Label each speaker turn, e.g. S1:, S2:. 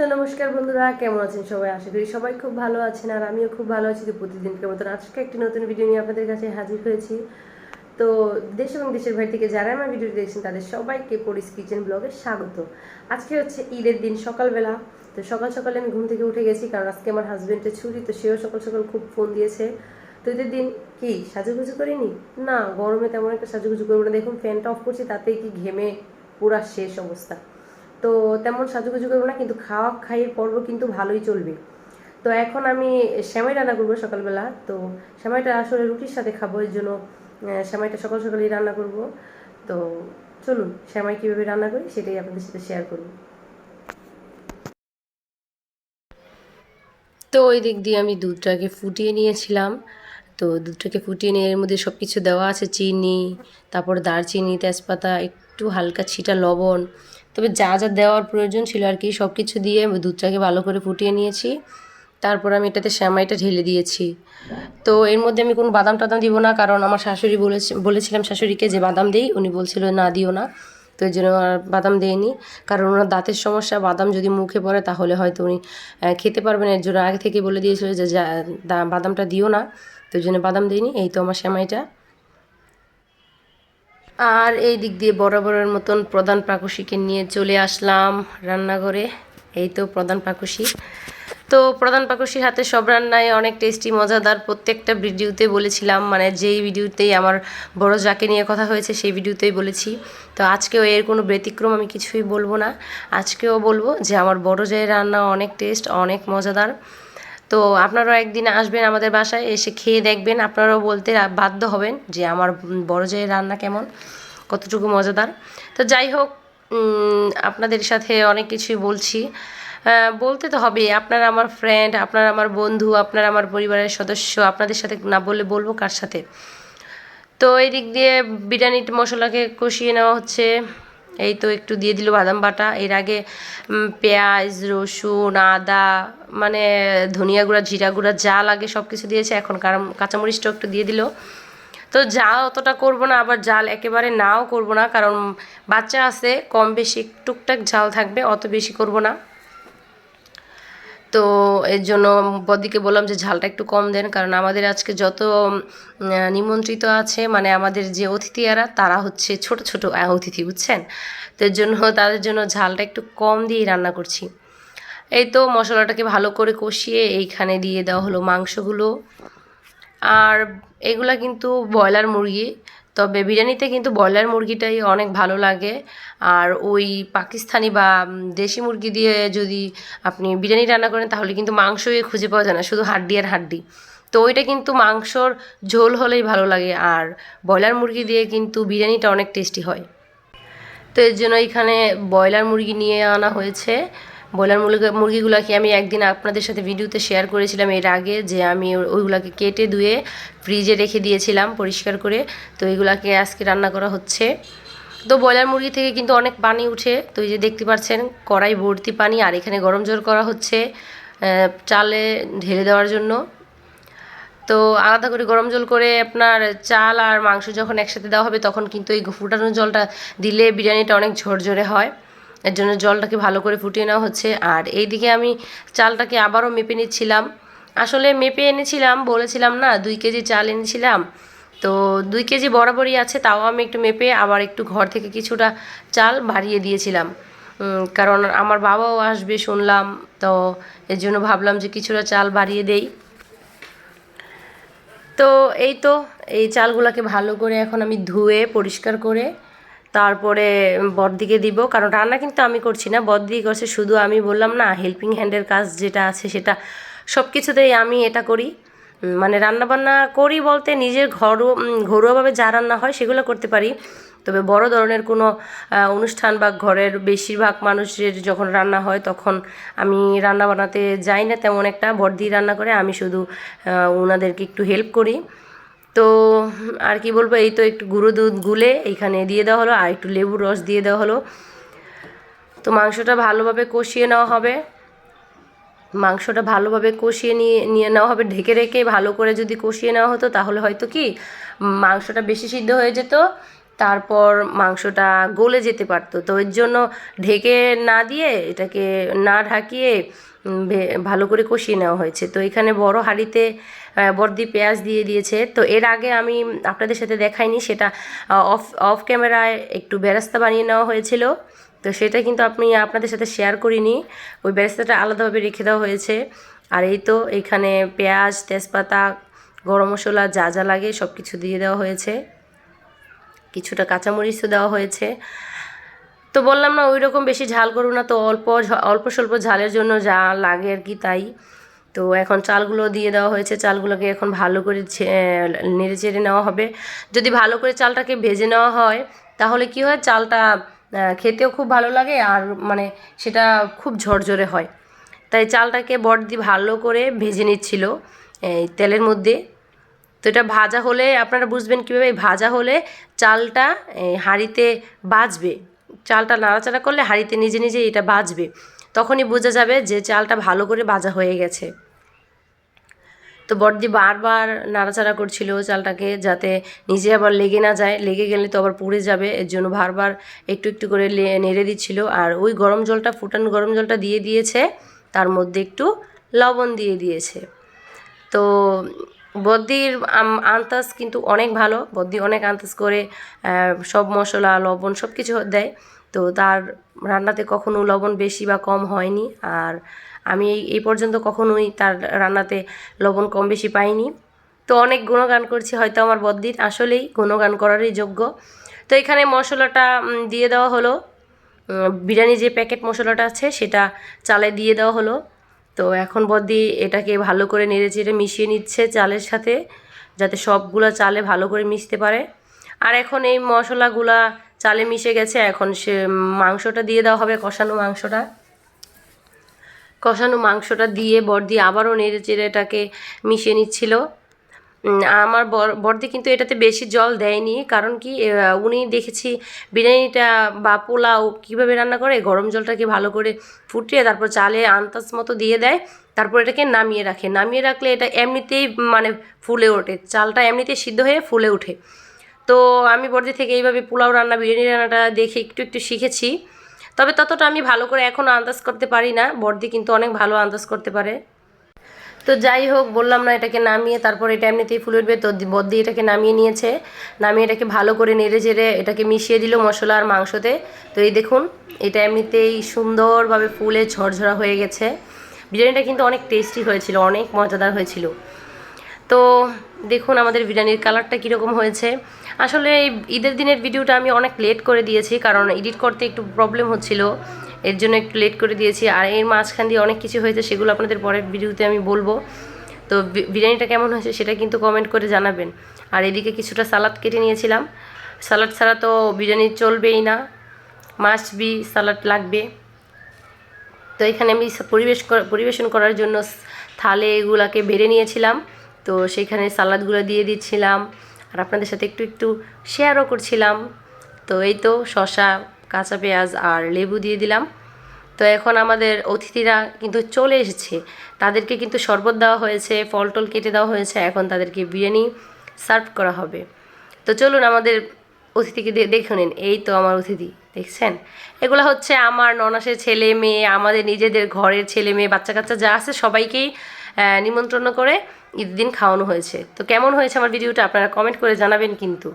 S1: তো নমস্কার বন্ধুরা, কেমন আছেন সবাই? আশা করি সবাই খুব ভালো আছেন আর আমিও খুব ভালো আছি। তো প্রতিদিনকার মতন আজকে একটি নতুন ভিডিও নিয়ে আপনাদের কাছে হাজির হয়েছি। তো দেশ এবং দেশের বাইরে থেকে যারা আমার ভিডিও দেখছেন, তাদের সবাইকে পরিস কিচেন ব্লগে স্বাগত। আজকে হচ্ছে ঈদের দিন সকালবেলা। তো সকাল সকালে আমি ঘুম থেকে উঠে গেছি, কারণ আজকে আমার হাজব্যান্ডের ছুটি, তো সেও সকাল সকাল খুব ফোন দিয়েছে। তো ঈদের দিন কি, সাজুগুজু করিনি? না, গরমে তেমন একটা সাজুগুজু করব না। দেখুন ফ্যানটা অফ করছি, তাতেই কি ঘেমে পুরা শেষ অবস্থা। তো তেমন সাজুগুজু করব না কিন্তু খাওয়া খাইয়ের পর্ব কিন্তু ভালোই চলবে। তো এখন আমি সেমাই রান্না করব সকালবেলা। তো সেমাইটা আসলে রুটির সাথে খাব এর জন্য আহ, সেমাইটা সকাল সকালেই রান্না করব। তো চলুন সেমাই কীভাবে রান্না করি সেটাই আপনাদের সাথে শেয়ার করব। তো ওই দিক দিয়ে আমি দুধটাকে ফুটিয়ে নিয়েছিলাম। তো দুধটাকে ফুটিয়ে নিয়ে এর মধ্যে সব কিছু দেওয়া আছে চিনি তারপর দারচিনি তেজপাতা একটু হালকা ছিটা লবণ তবে যা যা দেওয়ার প্রয়োজন ছিল আর কি সব কিছু দিয়ে দুধটাকে ভালো করে ফুটিয়ে নিয়েছি। তারপর আমি এটাতে শ্যামাইটা ঢেলে দিয়েছি। তো এর মধ্যে আমি কোনো বাদাম টাদাম দিব না, কারণ আমার শাশুড়ি বলেছে, বলেছিলাম শাশুড়িকে যে বাদাম দিই, উনি বলছিল না, দিও না। তো এই জন্য বাদাম দেয়নি, কারণ ওনার দাঁতের সমস্যা, বাদাম যদি মুখে পড়ে তাহলে হয়তো উনি খেতে পারবেন এর জন্য আগে থেকে বলে দিয়েছিল যে বাদামটা দিও না। তো জন্য বাদাম দিইনি, এই তো আমার শ্যামাইটা। আর এই দিক দিয়ে বরাবরের মতন প্রধান পাকুশিকে নিয়ে চলে আসলাম রান্নাঘরে। এই তো প্রধান পাকুশি তো প্রধান পাকুশির হাতে সব রান্নায় অনেক টেস্টি মজাদার। প্রত্যেকটা ভিডিওতে বলেছিলাম মানে যেই ভিডিওতেই আমার বড় যাকে নিয়ে কথা হয়েছে সেই ভিডিওতেই বলেছি। তো আজকেও এর কোনো ব্যতিক্রম আমি কিছুই বলব না। আজকেও বলব যে আমার বড় জায়ের রান্না অনেক টেস্ট অনেক মজাদার। তো আপনারাও একদিন আসবেন আমাদের বাসায়, এসে খেয়ে দেখবেন। আপনারাও বলতে বাধ্য হবেন যে আমার বড় জায়ের রান্না কেমন, কতটুকু মজাদার। তো যাই হোক আপনাদের সাথে অনেক কিছুই বলছি। বলতে তো হবে, আপনারা আমার ফ্রেন্ড আপনারা আমার বন্ধু, আপনারা আমার পরিবারের সদস্য, আপনাদের সাথে না বললে বলব কার সাথে? তো এই দিক দিয়ে বিরিয়ানির মশলাকে কষিয়ে নেওয়া হচ্ছে। এই তো একটু দিয়ে দিল বাদাম বাটা। এর আগে পেঁয়াজ, রসুন, আদা মানে ধনিয়া গুঁড়া, জিরা গুঁড়া যা লাগে সব কিছু দিয়েছে। এখন কারণ কাঁচামরিচটাও একটু দিয়ে দিল। তো জাল অতটা করব না, আবার জাল একেবারে নাও করব না, কারণ বাচ্চা আছে, কম বেশি টুকটাক জাল থাকবে, অত বেশি করব না। তো এর জন্য বদিকে বললাম যে ঝালটা একটু কম দেন, কারণ আমাদের আজকে যত নিমন্ত্রিত আছে মানে আমাদের যে অতিথিয়ারা, তারা হচ্ছে ছোট ছোট অতিথি, বুঝছেন? তো এর জন্য তাদের জন্য ঝালটা একটু কম দিয়েই রান্না করছি। এই তো মশলাটাকে ভালো করে কষিয়ে এইখানে দিয়ে দেওয়া হলো মাংসগুলো। আর এগুলা কিন্তু ব্রয়লার মুরগি তবে বিরিয়ানিতে কিন্তু ব্রয়লার মুরগিটাই অনেক ভালো লাগে। আর ওই পাকিস্তানি বা দেশি মুরগি দিয়ে যদি আপনি বিরিয়ানি রান্না করেন, তাহলে কিন্তু মাংসই খুঁজে পাওয়া যায় না, শুধু হাড্ডি আর হাড্ডি। তো ওইটা কিন্তু মাংসর ঝোল হলেই ভালো লাগে, আর ব্রয়লার মুরগি দিয়ে কিন্তু বিরিয়ানিটা অনেক টেস্টি হয়। তো এর জন্য এখানে ব্রয়লার মুরগি নিয়ে আনা হয়েছে। ব্রয়লার মুরগি মুরগিগুলোকে আমি একদিন আপনাদের সাথে ভিডিওতে শেয়ার করেছিলাম এর আগে যে আমি ওইগুলোকে কেটে ধুয়ে ফ্রিজে রেখে দিয়েছিলাম পরিষ্কার করে। তো এইগুলাকে আজকে রান্না করা হচ্ছে। তো ব্রয়লার মুরগি থেকে কিন্তু অনেক পানি উঠে। তো এই যে দেখতে পাচ্ছেন, কড়াই ভর্তি পানি আর এখানে গরম জল করা হচ্ছে চালে ঢেলে দেওয়ার জন্য। তো আলাদা করে গরম জল করে আপনার চাল আর মাংস যখন একসাথে দেওয়া হবে, তখন কিন্তু এই ফুটানো জলটা দিলে বিরিয়ানিটা অনেক ঝরঝরে হয়। এর জন্য জলটাকে ভালো করে ফুটিয়ে নেওয়া হচ্ছে। আর এইদিকে আমি চালটাকে আবারও মেপে নিচ্ছিলাম। আসলে মেপে এনেছিলাম, বলেছিলাম না, দুই কেজি চাল এনেছিলাম। তো দুই কেজি বরাবরই আছে, তাও আমি একটু মেপে আবার একটু ঘর থেকে কিছুটা চাল বাড়িয়ে দিয়েছিলাম। কারণ আমার বাবাও আসবে শুনলাম, তো এর জন্য ভাবলাম যে কিছুটা চাল বাড়িয়ে দেই। তো এই তো, এই চালগুলোকে ভালো করে এখন আমি ধুয়ে, পরিষ্কার করে তারপরে বড়দিকে দিব, কারণ রান্না কিন্তু আমি করছি না, বড়দিকে করছে শুধু আমি বললাম না হেল্পিং হ্যান্ডের কাজ যেটা আছে সেটা সব কিছুতেই আমি এটা করি। মানে রান্না বান্না করি বলতে নিজের ঘরো ঘরোয়াভাবে যা রান্না হয় সেগুলো করতে পারি। তবে বড় ধরনের কোনো অনুষ্ঠান বা ঘরের বেশিরভাগ মানুষের যখন রান্না হয় তখন আমি রান্না বানাতে যাই না, তেমন একটা বর্দি রান্না করে আমি শুধু ওনাদেরকে একটু হেল্প করি। তো আর কি বলব, এই তো একটু গুঁড়ো দুধ গুলে এইখানে দিয়ে দেওয়া হলো, আর একটু লেবুর রস দিয়ে দেওয়া হলো। তো মাংসটা ভালোভাবে কষিয়ে নেওয়া হবে। মাংসটা ভালোভাবে কষিয়ে নিয়ে নিয়ে নেওয়া হবে, ঢেকে রেখে ভালো করে যদি কষিয়ে নেওয়া হতো, তাহলে হয়তো কি মাংসটা বেশি সিদ্ধ হয়ে যেত। তারপর মাংসটা গলে যেতে পারতো। তো এর জন্য ঢেকে না দিয়ে এটাকে না ঢাকিয়ে ভালো করে কষিয়ে নেওয়া হয়েছে। তো এখানে বড় হাঁড়িতে বর্দি পেঁয়াজ দিয়ে দিয়েছে। তো এর আগে আমি আপনাদের সাথে দেখাইনি, সেটা অফ অফ ক্যামেরায় একটু বেরাস্তা বানিয়ে নেওয়া হয়েছিল। তো সেটা কিন্তু আপনি আপনাদের সাথে শেয়ার করিনি। ওই বেরেস্তাটা আলাদাভাবে রেখে দেওয়া হয়েছে। আর এই তো এখানে পেঁয়াজ, তেজপাতা, গরম মশলা যা যা লাগে সব কিছু দিয়ে দেওয়া হয়েছে। কিছুটা কাঁচামরিচও দেওয়া হয়েছে। তো বললাম না ওই রকম বেশি ঝাল করব না, তো অল্প অল্প স্বল্প ঝালের জন্য যা লাগে আর কি তাই। তো এখন চালগুলো দিয়ে দেওয়া হয়েছে, চালগুলোকে এখন ভালো করে নেড়ে চেড়ে নেওয়া হবে। যদি ভালো করে চালটাকে ভেজে নেওয়া হয়, তাহলে কি হয়, চালটা খেতেও খুব ভালো লাগে আর মানে সেটা খুব ঝরঝরে হয়। তাই চালটাকে বড়দি ভালো করে ভেজে নিচ্ছিল, এই তেলের মধ্যে। এটা ভাজা হলে আপনারা বুঝবেন কীভাবে ভাজা হলে চালটা হাঁড়িতে বাজবে। চালটা নাড়াচাড়া করলে হাঁড়িতে নিজে নিজে এটা বাজবে। তখনই বোঝা যাবে যে চালটা ভালো করে ভাজা হয়ে গেছে। তো বড়দি বারবার নাড়াচাড়া করছিল চালটাকে যাতে নিজে আবার লেগে না যায়। লেগে গেলে তো আবার পুড়ে যাবে, এর জন্য বারবার একটু একটু করে নেড়ে দিচ্ছিল। আর ওই গরম জলটা, ফুটানো গরম জলটা দিয়ে দিয়েছে, তার মধ্যে একটু লবণ দিয়ে দিয়েছে। তো বদ্দির আম- আন্তাজ কিন্তু অনেক ভালো। বদ্দি অনেক আন্তাজ করে সব মশলা, লবণ সব কিছু দেয়। তো তার রান্নাতে কখনো লবণ বেশি বা কম হয়নি। আর আমি এই পর্যন্ত কখনোই তার রান্নাতে লবণ কম বেশি পাইনি। তো অনেক গুণগান করছি হয়তো আমার বদ্দির। আসলেই গুণগান করারই যোগ্য। তো এখানে মশলাটা দিয়ে দেওয়া হলো। বিরিয়ানি যে প্যাকেট মশলাটা আছে, সেটা চালে দিয়ে দেওয়া হলো। তো এখন বদি এটাকে ভালো করে নেড়ে চেড়ে মিশিয়ে নিচ্ছে চালের সাথে, যাতে সবগুলা চালে ভালো করে মিশতে পারে। আর এখন এই মশলাগুলা চালে মিশে গেছে, এখন সে মাংসটা দিয়ে দেওয়া হবে কষানো মাংসটা। কষানো মাংসটা দিয়ে বর্দি আবারও নেড়ে চেড়ে এটাকে মিশিয়ে নিচ্ছিল। আমার বর বর্দি কিন্তু এটাতে বেশি জল দেয়নি। কারণ কি উনি দেখেছি বিরিয়ানিটা বা পোলাও কীভাবে রান্না করে, গরম জলটাকে ভালো করে ফুটিয়ে তারপর চালে আন্তাজ মতো দিয়ে দেয়, তারপর এটাকে নামিয়ে রাখে। নামিয়ে রাখলে এটা এমনিতেই মানে ফুলে ওঠে, চালটা এমনিতেই সিদ্ধ হয়ে ফুলে ওঠে। তো আমি বর্দি থেকে এইভাবে পোলাও রান্না, বিরিয়ানি রান্নাটা দেখে একটু একটু শিখেছি। তবে ততটা আমি ভালো করে এখনও আন্দাজ করতে পারি না। বর্দি কিন্তু অনেক ভালো আন্দাজ করতে পারে। তো যাই হোক, বললাম না এটাকে নামিয়ে তারপর এটা এমনিতেই ফুলে উঠবে। তো বদ্দি এটাকে নামিয়ে নিয়েছে। নামিয়ে এটাকে ভালো করে নেড়ে চেড়ে এটাকে মিশিয়ে দিল মশলা আর মাংসতে। তো এই দেখুন, এটা এমনিতেই সুন্দরভাবে ফুলে ঝরঝরা হয়ে গেছে। বিরিয়ানিটা কিন্তু অনেক টেস্টি হয়েছিল, অনেক মজাদার হয়েছিল। তো দেখুন আমাদের বিরিয়ানির কালারটা কীরকম হয়েছে। আসলে এই ঈদের দিনের ভিডিওটা আমি অনেক লেট করে দিয়েছি, কারণ এডিট করতে একটু প্রবলেম হচ্ছিল। এর জন্য একটু লেট করে দিয়েছি। আর এর মাঝখান দিয়ে অনেক কিছু হয়েছে, সেগুলো আপনাদের পরের ভিডিওতে আমি বলব। তো বিরিয়ানিটা কেমন হয়েছে সেটা কিন্তু কমেন্ট করে জানাবেন। আর এদিকে কিছুটা সালাদ কেটে নিয়েছিলাম। সালাদ ছাড়া তো বিরিয়ানি চলবেই না। মাস্ট বি সালাদ লাগবে। তো এখানে আমি পরিবেশ পরিবেশন করার জন্য থালে এগুলাকে বেড়ে নিয়েছিলাম। তো সেখানে সালাদগুলো দিয়ে দিচ্ছিলাম। আর আপনাদের সাথে একটু একটু শেয়ারও করছিলাম। তো এই তো শশা কাঁচা পেঁয়াজ আর লেবু দিয়ে দিলাম। তো এখন আমাদের অতিথিরা কিন্তু চলে এসেছে। তাদেরকে কিন্তু শরবত দেওয়া হয়েছে ফল টল কেটে দেওয়া হয়েছে। এখন তাদেরকে বিরিয়ানি সার্ভ করা হবে। তো চলুন আমাদের অতিথিকে দেখে নিন। এই তো আমার অতিথি, দেখছেন? এগুলো হচ্ছে আমার ননাসের ছেলে মেয়ে, আমাদের নিজেদের ঘরের ছেলে মেয়ে বাচ্চা কাচ্চা যা আছে সবাইকেই নিমন্ত্রণ করে ঈদ দিন খাওয়ানো হয়েছে। তো কেমন হয়েছে আমার ভিডিওটা আপনারা কমেন্ট করে জানাবেন কিন্তু।